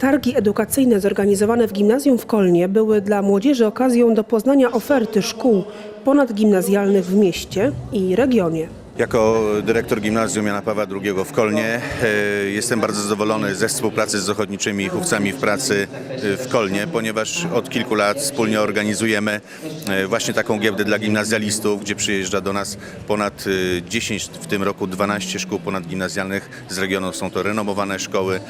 Targi edukacyjne zorganizowane w gimnazjum w Kolnie były dla młodzieży okazją do poznania oferty szkół ponadgimnazjalnych w mieście i regionie. Jako dyrektor gimnazjum Jana Pawła II w Kolnie e, jestem bardzo zadowolony ze współpracy z ochotniczymi chówcami w pracy e, w Kolnie, ponieważ od kilku lat wspólnie organizujemy e, właśnie taką giełdę dla gimnazjalistów, gdzie przyjeżdża do nas ponad e, 10, w tym roku 12 szkół ponadgimnazjalnych z regionu. Są to renomowane szkoły,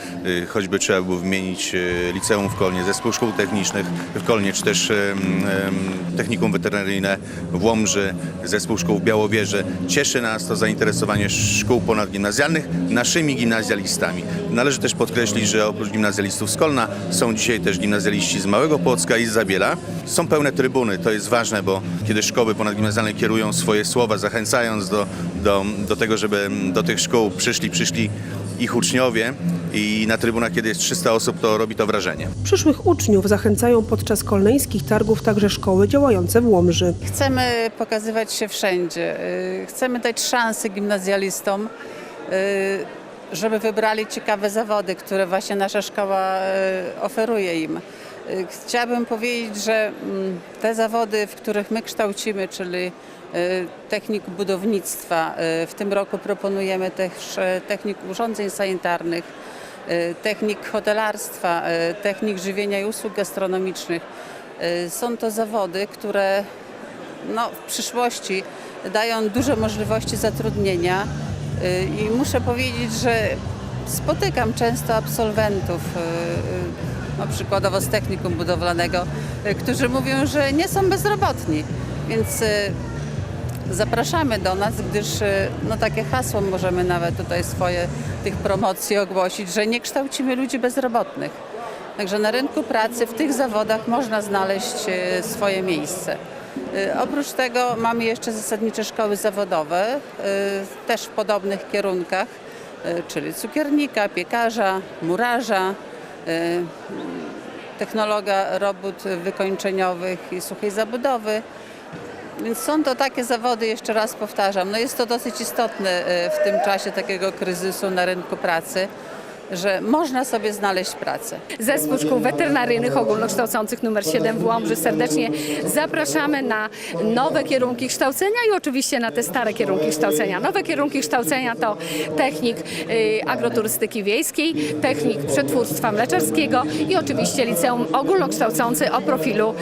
choćby trzeba było wymienić liceum w Kolnie, zespół szkół technicznych w Kolnie, czy też technikum weterynaryjne w Łomży, zespół szkół w Białowieży. Cieszy nas to zainteresowanie szkół ponadgimnazjalnych naszymi gimnazjalistami. Należy też podkreślić, że oprócz gimnazjalistów z Kolna są dzisiaj też gimnazjaliści z Małego Płocka i z Zabiela. Są pełne trybuny, to jest ważne, bo kiedy szkoły ponadgimnazjalne kierują swoje słowa, zachęcając do, do, do tego, żeby do tych szkół przyszli, przyszli ich uczniowie i na trybunach, kiedy jest 300 osób, to robi to wrażenie. Przyszłych uczniów zachęcają podczas kolneńskich targów także szkoły działające w Łomży. Chcemy pokazywać się wszędzie. y, Chcemy dać szansę gimnazjalistom, y, żeby wybrali ciekawe zawody, które właśnie nasza szkoła y, oferuje im. Y, Chciałabym powiedzieć, że mm, te zawody, w których my kształcimy, czyli y, technik budownictwa, y, w tym roku proponujemy też technik urządzeń sanitarnych, technik hotelarstwa, technik żywienia i usług gastronomicznych. Są to zawody, które no, w przyszłości dają duże możliwości zatrudnienia i muszę powiedzieć, że spotykam często absolwentów, przykładowo z technikum budowlanego, y, którzy mówią, że nie są bezrobotni, więc y, zapraszamy do nas, gdyż y, no, takie hasło możemy nawet tutaj swoje tych promocji ogłosić, że nie kształcimy ludzi bezrobotnych. Także na rynku pracy w tych zawodach można znaleźć swoje miejsce. Oprócz tego mamy jeszcze zasadnicze szkoły zawodowe, też w podobnych kierunkach, czyli cukiernika, piekarza, murarza, technologa robót wykończeniowych i suchej zabudowy. Więc są to takie zawody, jeszcze raz powtarzam, no jest to dosyć istotne e, w tym czasie takiego kryzysu na rynku pracy, że można sobie znaleźć pracę. Zespół Szkół Weterynaryjnych Ogólnokształcących nr 7 w Łomży serdecznie zapraszamy na nowe kierunki kształcenia i oczywiście na te stare kierunki kształcenia. Nowe kierunki kształcenia to technik y, agroturystyki wiejskiej, technik przetwórstwa mleczarskiego i oczywiście liceum ogólnokształcący o profilu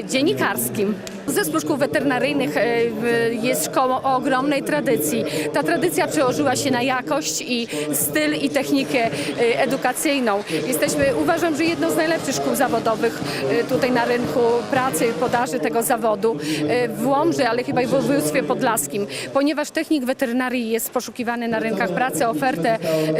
y, dziennikarskim. Zespół Szkół Weterynaryjnych y, jest szkołą o ogromnej tradycji. Ta tradycja przełożyła się na jakość i styl i technikę y, edukacyjną. Jesteśmy, uważam, że jedną z najlepszych szkół zawodowych y, tutaj na rynku pracy, podaży tego zawodu w Łomży, ale chyba i w województwie podlaskim, ponieważ technik weterynarii jest poszukiwany na rynkach pracy. Ofertę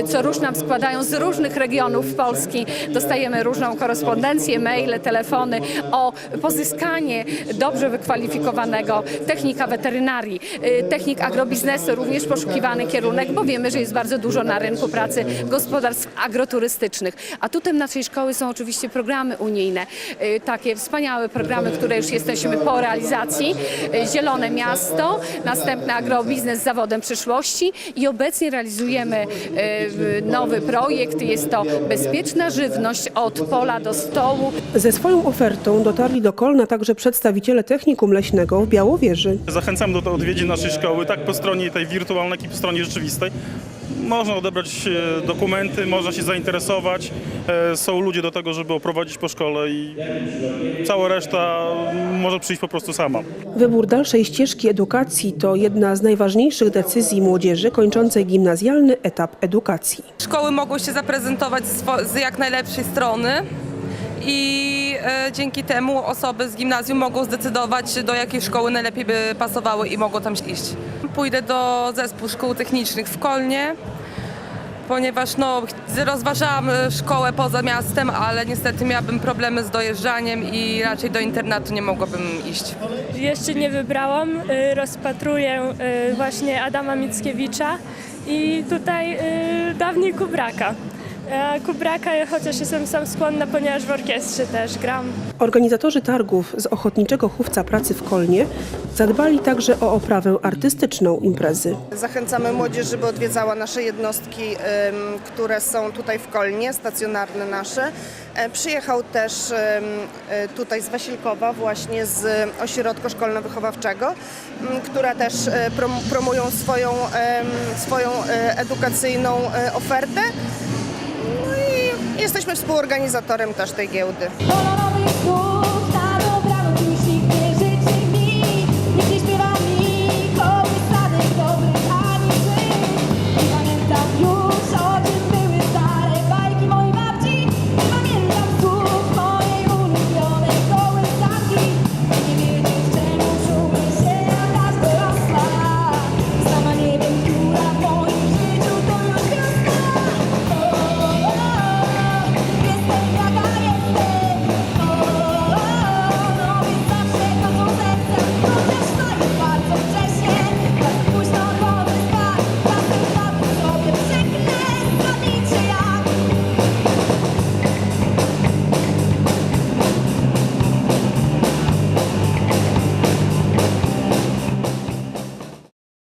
co róż nam składają z różnych regionów Polski. Dostajemy różną korespondencję, maile, telefony o pozyskanie dobrze wykwalifikowanego technika weterynarii, y, technik agrobiznesu, również poszukiwany kierunek, bo wiemy, że jest bardzo dużo na rynku pracy gospodarstw agroturystycznych. Atutem naszej szkoły są oczywiście programy unijne, y, takie wspaniałe programy, które już jesteśmy po realizacji. Y, Zielone Miasto, następny agrobiznes z zawodem przyszłości i obecnie realizujemy nowy projekt. Jest to bezpieczna żywność od pola do stołu. Ze swoją ofertą dotarli do Kolna także przedstawiciele Technikum Leśnego w Białowieży. Zachęcam do odwiedzin naszej szkoły, tak po stronie tej wirtualnej, jak i po stronie rzeczywistej. Można odebrać e, dokumenty, można się zainteresować. E, Są ludzie do tego, żeby oprowadzić po szkole i cała reszta może przyjść po prostu sama. Wybór dalszej ścieżki edukacji to jedna z najważniejszych decyzji młodzieży kończącej gimnazjalny etap edukacji. Szkoły mogą się zaprezentować z jak najlepszej strony i e, dzięki temu osoby z gimnazjum mogą zdecydować, do jakiej szkoły najlepiej by pasowały i mogą tam iść. Pójdę do zespół szkół technicznych w Kolnie, ponieważ no, rozważałam e, szkołę poza miastem, ale niestety miałabym problemy z dojeżdżaniem i raczej do internatu nie mogłabym iść. Jeszcze nie wybrałam. y, Rozpatruję y, właśnie Adama Mickiewicza i tutaj dawniej Kubraka. A kubraka, chociaż jestem sam skłonna, ponieważ w orkiestrze też gram. Organizatorzy targów z Ochotniczego Chówca Pracy w Kolnie zadbali także o oprawę artystyczną imprezy. Zachęcamy młodzież, żeby odwiedzała nasze jednostki, które są tutaj w Kolnie, stacjonarne nasze. E, Przyjechał też e, tutaj z Wasilkowa, właśnie z ośrodka szkolno-wychowawczego, która też e, prom- promują swoją, swoją e, edukacyjną e, ofertę. No i jesteśmy współorganizatorem też tej giełdy.